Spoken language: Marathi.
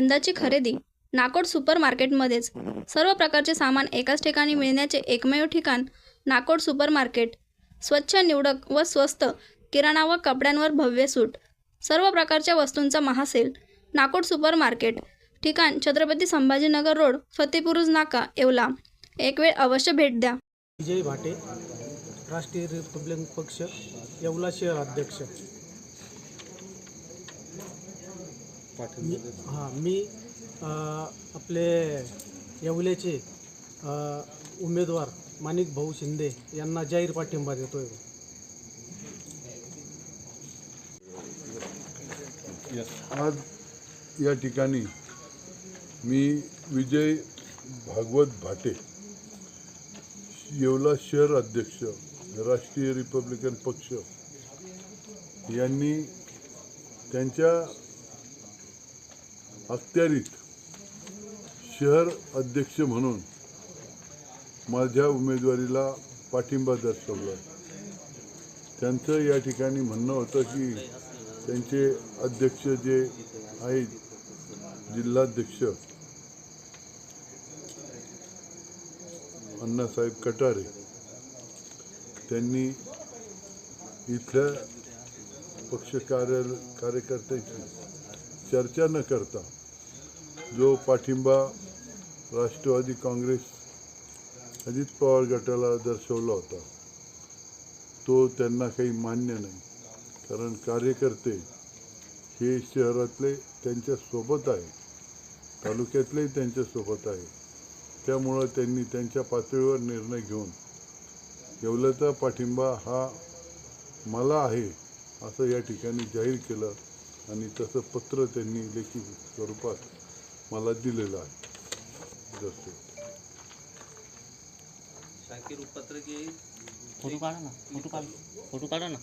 यंदाची खरेदी नाकोड सुपर मार्केटमध्येच सर्व प्रकारचे सामान एकाच ठिकाणी मिळण्याचे एकमेव ठिकाण नाकोड सुपर मार्केट स्वच्छ निवडक व स्वस्त किराणा व कपड्यांवर भव्य सूट. सर्व प्रकारच्या वस्तूंचा महासेल नाकोड सुपर मार्केट ठिकाण छत्रपती संभाजीनगर रोड फतेपुरुज नाका येवला. एक वेळ अवश्य भेट द्या. विजय भाटे राष्ट्रीय रिपब्लिक पक्ष येवला शहर अध्यक्ष. मी हां मी आपले येवल्याचे उमेदवार माणिक भाऊ शिंदे यांना जाहीर पाठिंबा देतोय. आज या ठिकाणी मी विजय भागवत भाटे येवला शहर अध्यक्ष राष्ट्रीय रिपब्लिकन पक्ष यांनी त्यांच्या अखत्यारीत शहर अध्यक्ष म्हणून माझ्या उमेदवारीला पाठिंबा दर्शवला. त्यांचं या ठिकाणी म्हणणं होतं की त्यांचे अध्यक्ष जे आहेत जिल्हाध्यक्ष अण्णासाहेब कटारे त्यांनी इथल्या पक्ष कार्य कार्यकर्त्यांची चर्चा न करता जो पाठिंबा राष्ट्रवादी काँग्रेस अजित पवार गटाला दर्शवला होता तो त्यांना काही मान्य नाही. कारण कार्यकर्ते हे शहरातले त्यांच्यासोबत आहे तालुक्यातलेही त्यांच्यासोबत आहे. त्यामुळं त्यांनी त्यांच्या पातळीवर निर्णय घेऊन येवल्याचा पाठिंबा हा मला आहे असं या ठिकाणी जाहीर केलं आणि तसं पत्र त्यांनी लेखी स्वरूपात मला दिलेलं आहे. जसं. फोटो काढा ना फोटो काढ फोटो काढा ना.